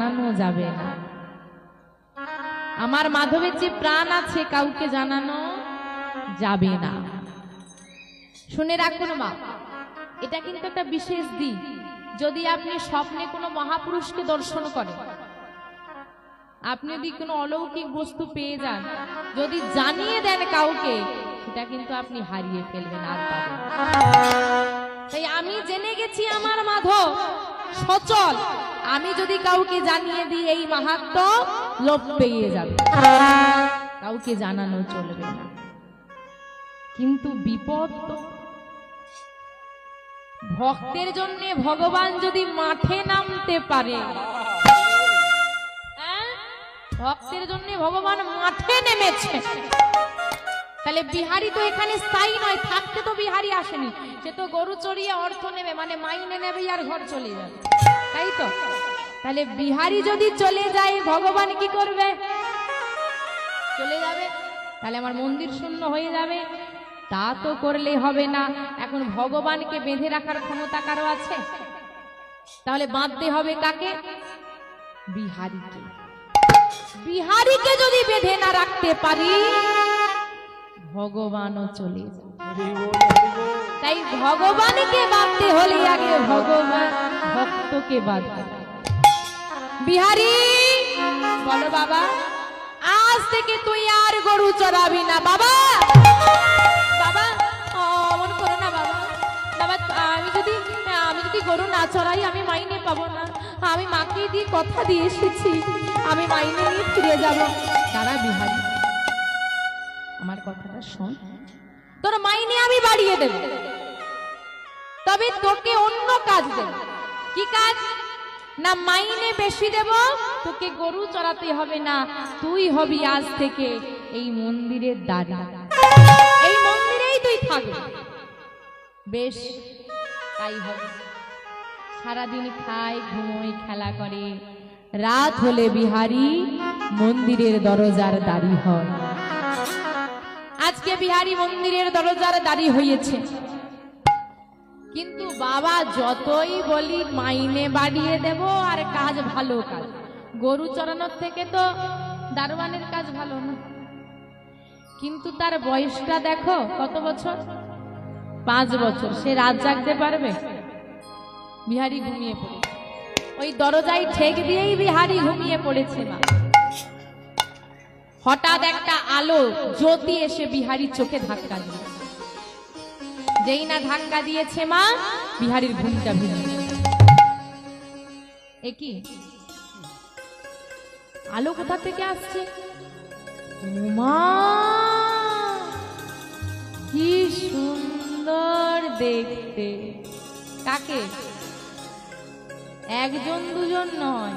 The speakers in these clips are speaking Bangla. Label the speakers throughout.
Speaker 1: জানানো যাবে না। আমার মাধবের যে প্রাণ আছে, কাউকে জানানো যাবে না। শুনে রাখুন মা, এটা কিন্তু একটা বিশেষ দিক যদি আপনি স্বপ্নে কোনো মহাপুরুষকে দর্শন করেন, আপনি যদি কোনো অলৌকিক বস্তু পেয়ে যান, যদি জানিয়ে দেন কাউকে, সেটা কিন্তু আপনি হারিয়ে ফেলবেন আর পাবেন তাই আমি জেনে গেছি আমার মাধব সচল। আমি যদি কাউকে জানিয়ে দিই এই মাহাত্ম, লোভ পেয়ে যাবে। কাউকে জানানো চলবে না। কিন্তু বিপদ তো। ভক্তের জন্য ভগবান যদি মাঠে নামতে পারে? ভক্তের জন্য ভগবান মাঠে নেমেছে। তাহলে বিহারি তো এখানে স্থায়ী নয়, থাকতে তো বিহারি আসেনি। সে তো গরু চড়িয়ে অর্থ নেবে মানে মাইনে নেবে আর ঘর চলে যাবে। তাই তো? তাহলে বিহারি যদি চলে যায়, ভগবান কি করবে? চলে যাবে। তাহলে আমার মন্দির শূন্য হয়ে যাবে। তা তো করলে হবে না। এখন ভগবানকে বেঁধে রাখার ক্ষমতা কারও আছে? তাহলে বাঁধতে হবে কাকে? বিহারিকে। বিহারিকে যদি বেঁধে না রাখতে পারি ভগবানও চলে তাই ভগবানকে বাঁধতে হলে আগে ভগবান ভক্তকে বাঁধতে। বিহারি, বলো বাবা, আজ থেকে তুই আর গরু চড়াবি না, বাবা। বাবা করো না বাবা। বাবা, আমি যদি আমি যদি গরু না চড়াই, আমি মাইনে পাবো না। আমি মাকে দিয়ে কথা দিয়ে এসেছি। আমি মাইনে নিয়ে ফিরে যাব। দাঁড়া বিহারি। কথাটা শোন। তোর মাইনে আমি বাড়িয়ে দেব। তবে তোকে অন্য কাজ দেব। কি কাজ? না মাইনে বেশি দেব, তোকে গরু চড়াতে হবে না, তুই হবি আজ থেকে এই মন্দিরের দাঁড়ি। এই মন্দিরেই তুই থাকবি। বেশ, তাই হবে। সারাদিন খায়, ঘুমোয়, খেলা করে। রাত হলে বিহারি মন্দিরের দরজার দাড়ি হয়। আজকে বিহারি মন্দিরের দরজার দাড়ি হয়েছে। কিন্তু বাবা যতই বলি মাইনে বাড়িয়ে দেব আর কাজ ভালো কাজ। গরু চড়ানোর থেকে তো দারোয়ানের কাজ ভালো না। কিন্তু তার বয়সটা দেখো, কত বছর? পাঁচ বছর। সে রাত জাগতে পারবে? বিহারি ঘুমিয়ে পড়ে ওই দরজায় ঠেক দিয়েই বিহারি ঘুমিয়ে পড়েছে মা। হঠাৎ একটা আলো জ্যোতি এসে বিহারির চোখে ধাক্কা দিল। যেই না ধাক্কা দিয়েছে মা, বিহারির ঘুমটা ভেঙে আলো কোথা থেকে আসছে? উমা! কি সুন্দর দেখতে। কাকে? একজন দুজন নয়,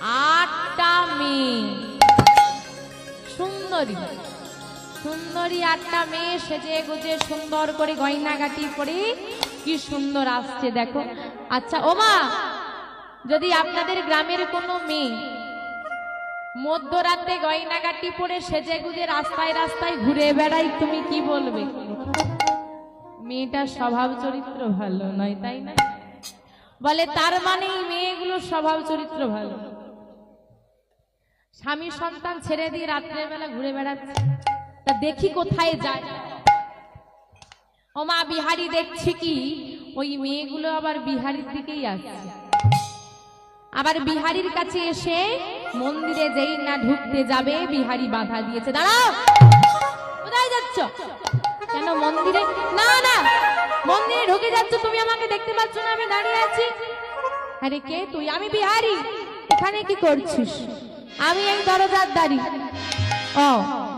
Speaker 1: আটটা মেয়ে। সুন্দরী। সুন্দরী আটটা মেয়ে সেজে গুজে সুন্দর করে গয়নাগাটি পরে কি সুন্দর আসছে দেখো। আচ্ছা ওমা যদি আপনাদের গ্রামের কোনো মেয়ে মধ্যরাতে গয়নাগাটি পরে সেজে গুজে রাস্তায় রাস্তায় ঘুরে বেড়াই তুমি কি বলবে? মেয়েটার স্বভাব চরিত্র ভালো নয়, তাই না? বলে তার মানে এই মেয়েগুলোর স্বভাব চরিত্র ভালো। স্বামী সন্তান ছেড়ে দিয়ে রাত্রের বেলা ঘুরে বেড়াচ্ছে। তা দেখি কোথায় যায়। ও মা বিহারি দেখছি কি? ওই মেয়েগুলো আবার বিহারির দিকেই আসছে। আবার বিহারির কাছে এসে মন্দিরে যেই না ঢুকতে যাবে, বিহারি বাধা দিয়েছে। দাঁড়াও! কোথায় যাচ্ছ? কেন মন্দিরে? না না, মন্দিরে ঢুকে যাচ্ছ, তুমি আমাকে দেখতে পাচ্ছ না, আমি দাঁড়িয়ে আছি। আরে কে তুই? আমি বিহারি। এখানে কি করছিস? আমি এই দরজার দাঁড়ি। ও,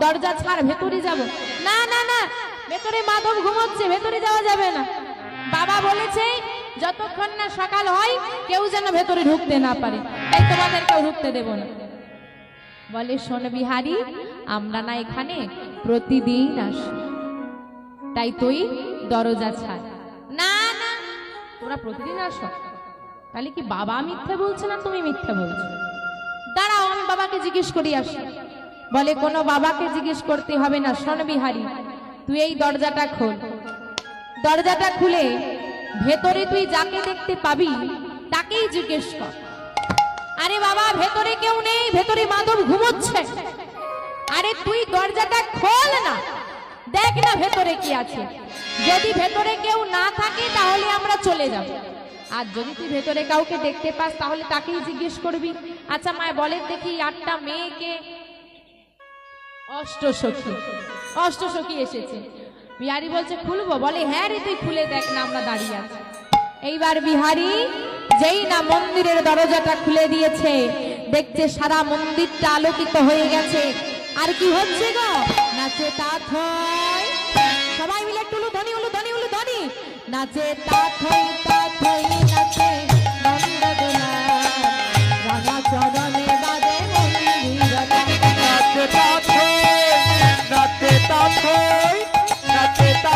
Speaker 1: দরজা ছাড়, ভেতরে যাব। না না না, ভেতরে মাধব ঘুমোচ্ছে, ভেতরে যাওয়া যাবে না। বাবা বলেছে, যতক্ষণ না সকাল হয়, কেউ যেন ভেতরে ঢুকতে না পারে। তাই তোমাদের কেউ ঢুকতে দেব না। বলে, শোন বিহারি, আমরা না এখানে প্রতিদিন আসি। তাই তুই দরজা ছাড়। না না, তোমরা প্রতিদিন আসো। তাহলে কি বাবা মিথ্যে বলছে না তুমি মিথ্যে বলছো? বাবাকে জিজ্ঞেস করি আসি বলে, কোনো বাবাকে জিজ্ঞেস করতে হবে না, শোন বিহারি, তুই এই দরজাটা খোল। দরজাটা খুলে ভেতরে তুই যাকে দেখতে পাবি, তাকেই জিজ্ঞেস কর। আরে বাবা, ভেতরে কেউ নেই, ভেতরে মাধব ঘুমোচ্ছে। আরে তুই দরজাটা খোল না, দেখ না ভেতরে কি আছে। যদি ভেতরে কেউ না থাকে, তাহলে আমরা চলে যাব। আর যদি তুই ভেতরে কাউকে দেখতে পাস, তাহলে তাকেই জিজ্ঞেস করবি। আচ্ছা মায় বলে দেখি আটটা মেয়েকে অষ্টসখী অষ্টসখী এসেছে। বিহারি বলছে, খুলবো? বলে হ্যাঁ রে, তুই খুলে দেখ না, আমরা দাঁড়িয়ে আছি। এইবার বিহারি যেই না মন্দিরের দরজাটা খুলে দিয়েছে, দেখছে সারা মন্দিরটা আলোকিত হয়ে গেছে। আর কি হচ্ছে গো? নাচে তাথই সবাই মিলে একটু উলু ধ্বনি উলু ধ্বনি উলু নাচে তাথই নাচে নন্দদোলা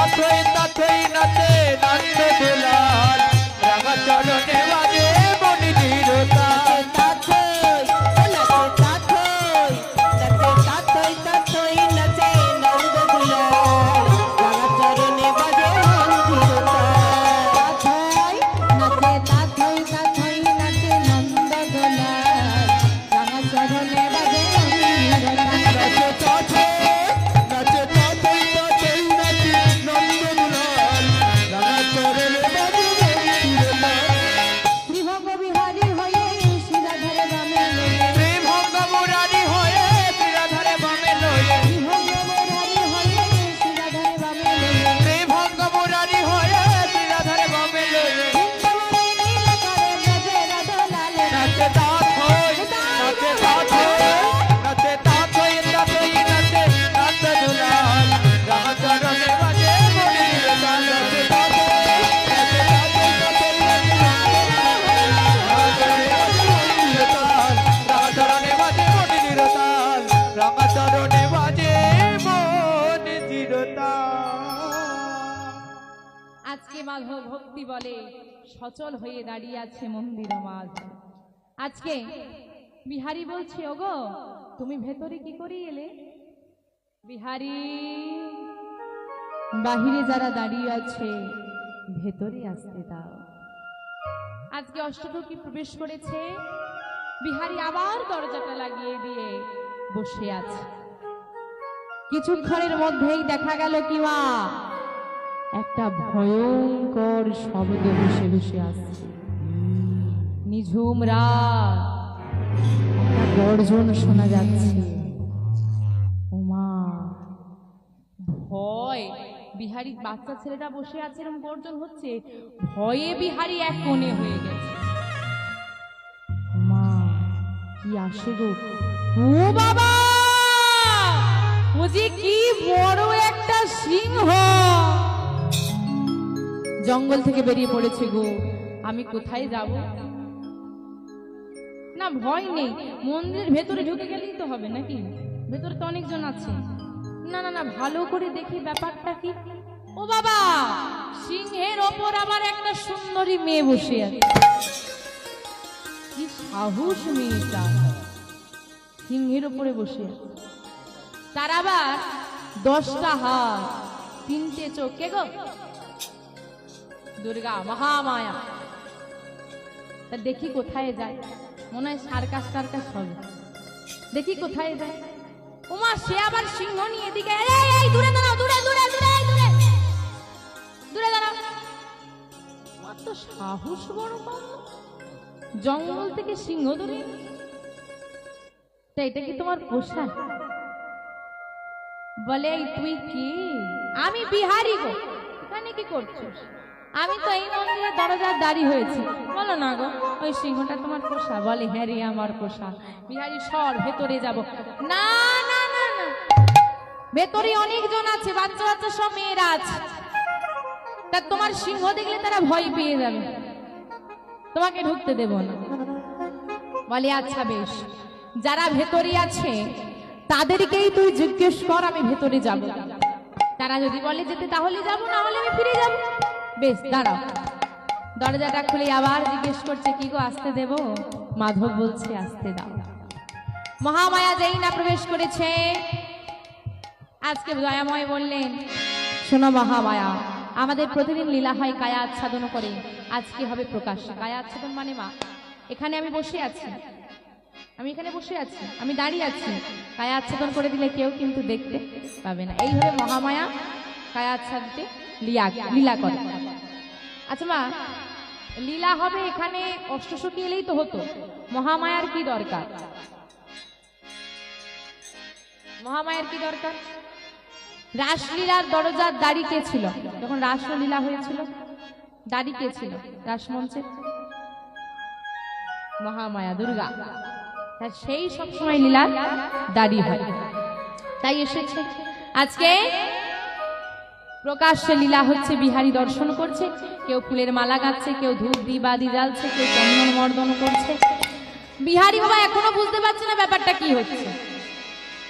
Speaker 2: নাচে তাথই তাথই নাচে নাচে দুলাল
Speaker 1: আজকে মাধব ভক্তি বলে সচল হয়ে দাঁড়িয়ে আছে মন্দির মাঝ। আজকে বিহারি বলছে, ওগো, তুমি ভেতরে কি করে এলে? বিহারি, বাহিরে যারা দাঁড়িয়ে আছে, ভেতরে আসতে দাও। আজকে অষ্টদী প্রবেশ করেছে। বিহারি আবার দরজাটা লাগিয়ে দিয়ে বসে আছে। কিছুক্ষণের মধ্যেই দেখা গেল কি মা একটা ভয়ঙ্কর শব্দ ভেসে ভেসে আসছে। নিঝুম রাত। একটা গর্জন শোনা যাচ্ছে। ওমা, ভয়। বিহারি বাচ্চা ছেলেটা বসে আছে এরকম গর্জন হচ্ছে। ভয়ে বিহারি এক কোণে হয়ে গেছে। মা কি আসে গো ও বাবা! ও যে কি বড় একটা সিংহ! জঙ্গল থেকে বেরিয়ে পড়েছে গো। আমি কোথায় যাব? না, ভয় নেই। মন্দিরের ভেতরে ঢুকে গেলেই তো হবে, নাকি? ভেতরে তো অনেকজন আছে। না না না, ভালো করে দেখি ব্যাপারটা কি। ও বাবা, সিংহের ওপর আবার একটা সুন্দরী মেয়ে বসে আছে। কি সাহস মেয়েটা। সিংহের ওপরে বসে তার আবার দশটা হাত, তিনটে চোখ। কে গো? দুর্গা, মহামায়া। তা দেখি কোথায় যায়? মনে হয় সার্কাস টার্কাস হবে। দেখি কোথায় যায়? ওমা সে আবার সিংহ নিয়ে এদিকে দূরে দাঁড়াও, দূরে দূরে দূরে দূরে। দূরে দাঁড়াও। সাহস বড় জঙ্গল থেকে সিংহ ধরে। এটা কি তোমার পোশাক বলে, "এই তুই কি? আমি বিহারি গো। এখানে কি করছিস? আমি তো এই মন্দিরের দরজার দাঁড়ি হয়েছি। বলো না গো, ওই সিংহটা তোমার পোষা? বলে হ্যাঁ রে, আমার পোষা। বিহারি, সর, ভেতরে যাব। না না না না। ভেতরে অনেকজন আছে, বাচ্চা বাচ্চা সব মেয়েরা আছে। তা তোমার সিংহ দেখলে তারা ভয় পেয়ে যাবে। তোমাকে ঢুকতে দেব না। বলে আচ্ছা বেশ। যারা ভেতরে আছে, তাদেরকেই তুই জিজ্ঞেস কর, আমি ভেতরে যাব। তারা যদি বলে, যেতে তাহলে যাব, না হলে আমি ফিরে যাব। বেশ, দাঁড়াও। দরজাটা খুলে আবার জিজ্ঞেস করছে, কি গো, আসতে দেব? মাধব বলছে, আসতে দাও। মহামায়া যেই না প্রবেশ করেছে। আজকে দয়াময় বললেন, শোনো মহামায়া, আমাদের প্রতিদিন লীলা হয় কায়া আচ্ছাদন করে। আজকে হবে প্রকাশ। কায়া আচ্ছাদন মানে মা, এখানে আমি বসে আছি। আমি এখানে বসে আছি, আমি দাঁড়িয়ে আছি। কায়া আচ্ছাদন করে দিলে কেউ কিন্তু দেখতে পাবে না। এইভাবে মহামায়া কায়া আচ্ছাদিতে লীলা করে। আচ্ছা মা, লীলা হবে এখানে অষ্টসখী এলেই তো হতো। মহামায়ার কি দরকার? মহামায়ার কি দরকার? রাসলীলার দরজার দাড়ি কে ছিল? যখন রাসলীলা হয়েছিল, দাড়ি কে ছিল? রাসমঞ্চে? মহামায়া, দুর্গা। তার সেই সবসময় লীলার দাড়ি হয়। তাই এসেছে। আজকে প্রকাশ্যে লীলা হচ্ছে, বিহারি দর্শন করছে, কেউ ফুলের মালা গাচ্ছে, কেউ ধূপ দিবাদি জ্বালছে, কেউ চন্দন মর্দন করছে। বিহারি বাবা এখনও বুঝতে পারছে না ব্যাপারটা কি হচ্ছে।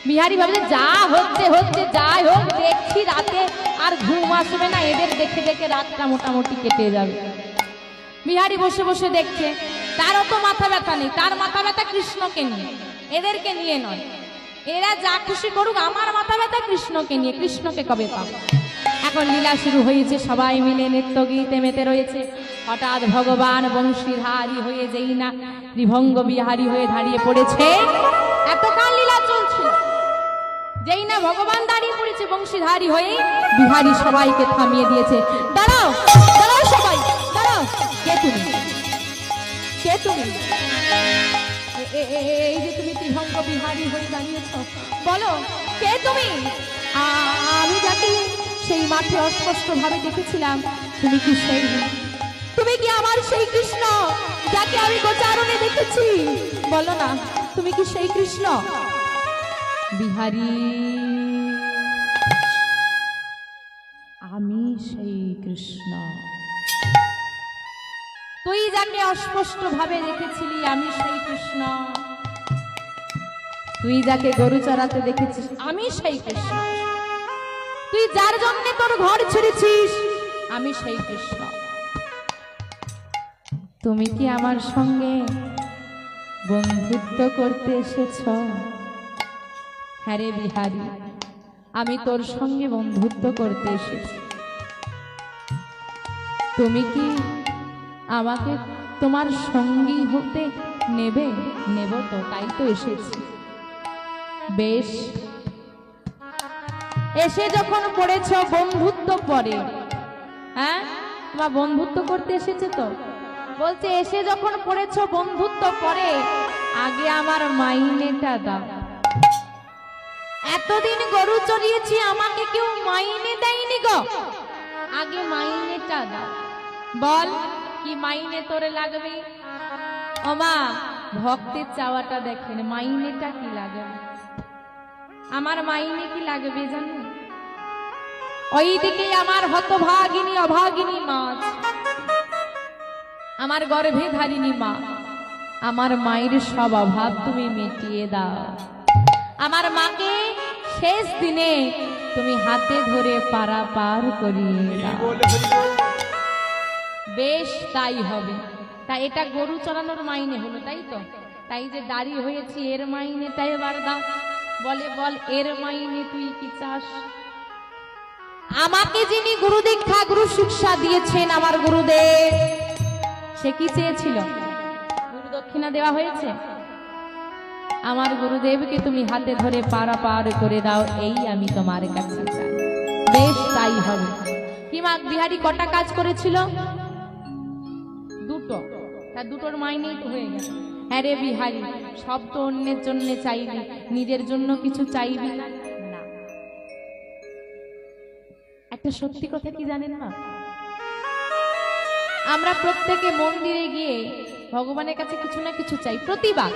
Speaker 1: বিহারি ভাবছে, যা হচ্ছে হচ্ছে, যাই হোক, দেখছি রাতে আর ঘুম আসবে না, এদের দেখে দেখে রাতটা মোটামুটি কেটে যাবে। বিহারি বসে বসে দেখছে তার অত মাথা ব্যথা নেই, তার মাথা ব্যথা কৃষ্ণকে নিয়ে, এদেরকে নিয়ে নয়। এরা যা খুশি করুক, আমার মাথা ব্যথা কৃষ্ণকে নিয়ে, কৃষ্ণকে কবে পাবো? এখন লীলা শুরু হয়েছে, সবাই মিলে নৃত্য গীতে মেতে রয়েছে। হঠাৎ ভগবান বংশীধারী হয়ে যেই না, ত্রিভঙ্গ বিহারী হয়ে দাঁড়িয়ে পড়েছে। এতকাল লীলা চলছিল যেই না ভগবান দাঁড়িয়ে পড়েছে, বংশীধারী হয়ে বিহারী সবাইকে থামিয়ে দিয়েছে। দাঁড়াও দাঁড়াও সবাই, দাঁড়াও। কে তুমি? কে তুমি? এই যে তুমি ত্রিভঙ্গ বিহারী হয়ে দাঁড়িয়েছ, বলো, কে তুমি? আমি যাকে সেই মাঠে অস্পষ্ট ভাবে দেখেছিলাম, তুমি কি সেই তুমি কি আমার সেই কৃষ্ণ যাকে আমি গোচারণে দেখেছি? বলো না, তুমি কি সেই কৃষ্ণ? বিহারী, আমি সেই কৃষ্ণ। তুই যাকে অস্পষ্ট ভাবে দেখেছিলি, আমি সেই কৃষ্ণ। তুই যাকে গরু চড়াতে দেখেছিস, আমি সেই কৃষ্ণ। তুই যার জন্য তোর ঘর ছেড়েছিস? আমি সেই কৃষ্ণ। তুমি কি আমার সঙ্গে বন্ধুত্ব করতে এসেছ? হ্যাঁ রে বিহারি আমি তোর সঙ্গে বন্ধুত্ব করতে এসেছি। তুমি কি আমাকে তোমার সঙ্গী হতে নেবে? নেব তো তাই তো এসেছি। বেশ এসে যখন পড়েছ বন্ধুত্ব পরে। হ্যাঁ? তোমার বন্ধুত্ব করতে এসেছে তো? বলছে, এসে যখন পড়েছ বন্ধুত্ব পরে, আগে আমার মাইনেটা দাও। এতদিন গরু চড়িয়েছি, আমাকে কেউ মাইনে দেয়নি গো। আগে মাইনেটা দাও। বল, কি মাইনে তোরে লাগবে? ও মা ভক্তের চাওয়াটা দেখেন, মাইনেটা কি লাগবে? আমার মাইনে কি লাগবে জানো? ওইদিকে আমার হতভাগিনী অভাগিনী মাছ আমার গর্ভে ধারিনী মা। আমার মায়ের সব অভাব তুমি মিটিয়ে দাও। আমার মাকে শেষ দিনে তুমি হাতে ধরে পারা পার করিয়ে দাও। বেশ তাই হবে। তা এটা গরু চড়ানোর মাইনে হলো তাই তো? তাই যে দাড়ি হয়েছি এর মাইনে তাই এবার দাও। বলে বল এর মাইনে তুই কি চাস? আমাকে যিনি গুরু দীক্ষা গুরু শিক্ষা দিয়েছেন আমার গুরুদেব, সে কি চেয়েছিল? গুরু দক্ষিণা দেওয়া হয়েছে? আমার গুরুদেবকে তুমি হাতে ধরে পারা পার করে দাও, এই আমি তোমার কাছে বেশ, তাই হবে। কি মা, বিহারি কটা কাজ করেছিল? দুটো। তা দুটোর মাইনেই তো হয়ে গেল হ্যাঁ রে বিহারি, সব তো অন্যের জন্য চাইবি, নিজের জন্য কিছু চাইবি। না একটা সত্যি কথা কি জানেন না আমরা প্রত্যেকে মন্দিরে গিয়ে ভগবানের কাছে কিছু না কিছু চাই প্রতিবার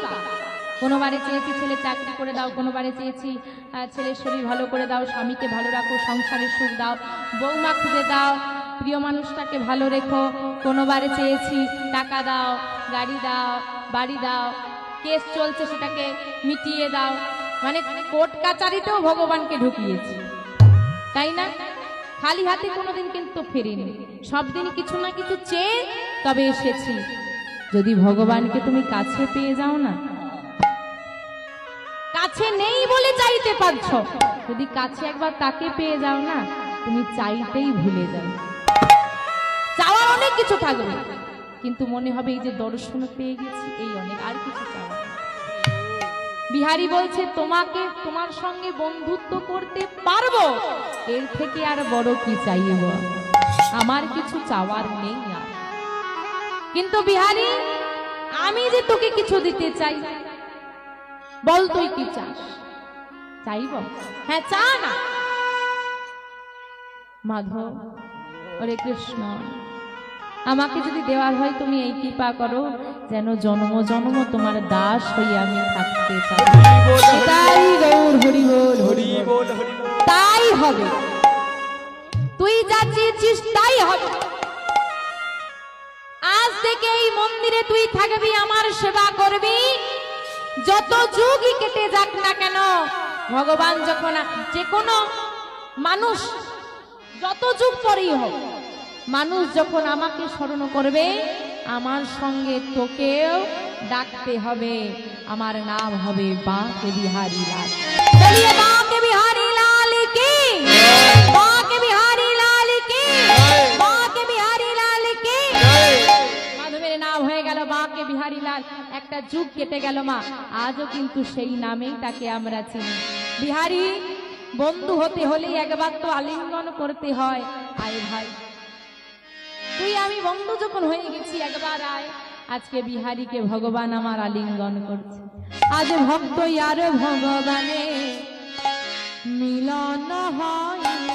Speaker 1: কোনোবারে চেয়েছি ছেলে চাকরি করে দাও কোনোবারে চেয়েছি ছেলের শরীর ভালো করে দাও, স্বামীকে ভালো রাখো সংসারের সুখ দাও বৌমা খুঁজে দাও, প্রিয় মানুষটাকে ভালো রেখো কোনোবারে চেয়েছি টাকা দাও, গাড়ি দাও, বাড়ি দাও, কেস চলছে সেটাকে মিটিয়ে দাও। মানে কোর্ট কাচারিতেও ভগবানকে ঢুকিয়েছি। তাই না? খালি হাতে কোনোদিন কিন্তু ফেরিনি। সব দিন কিছু না কিছু চেয়ে তবে এসেছি। যদি ভগবানকে তুমি কাছে পেয়ে যাও না? কাছে নেই বলে চাইতে পারছ। যদি কাছে একবার তাকে পেয়ে যাও না, তুমি চাইতেই ভুলে যাও। চাওয়ার অনেক কিছু থাকবে। কিন্তু মনে হবে এই যে দর্শন পেয়ে গেছি, এই অনেক আর কিছু চাওয়া। বিহারি বলছে, তোমাকে, তোমার সঙ্গে বন্ধুত্ব করতে পারব? এর থেকে আর বড় কি চাইব? আমার কিছু চাওয়ার নেই আর। কিন্তু বিহারি, আমি যে তোকে কিছু দিতে চাই, বল তুই কি চাস? চাইব? হ্যাঁ চা না। মাধব, হরে কৃষ্ণ। আমাকে যদি দেওয়ার হয় তুমি এই কৃপা করো, যেন জন্ম জন্ম তোমার দাস হয়ে আমি থাকতে পারি। তাই তাই হবে। তুই যা চেয়েছিস তাই হবে। আজ থেকে এই মন্দিরে তুই থাকবি, আমার সেবা করবি। যত যুগই কেটে যাক না কেন, ভগবান যখন, যে কোনো মানুষ যত যুগ পরেই হোক মানুষ যখন আমাকে স্মরণ করবে, আমার সঙ্গে তোকেও ডাকতে হবে। আমার নাম হবে বাঁকে বিহারী লাল। বাঁকে বিহারী লাল কি? বাঁকে বিহারী লাল কি? বাঁকে বিহারী লাল কি? মাধবের নাম হয়ে গেল বাঁকে বিহারী লাল। একটা যুগ কেটে গেল মা। আজও কিন্তু সেই নামেই তাকে আমরা চিনি। বিহারী, বন্ধু হতে হলে একবার তো আলিঙ্গন করতে হয়। আয় ভাই। তুই আমি বন্ধু যখন হয়ে গেছি একবার আয়। আজকে বিহারীকে ভগবান আমার আলিঙ্গন করছে। আজ ভক্ত আর ভগবানে মিলন হয়।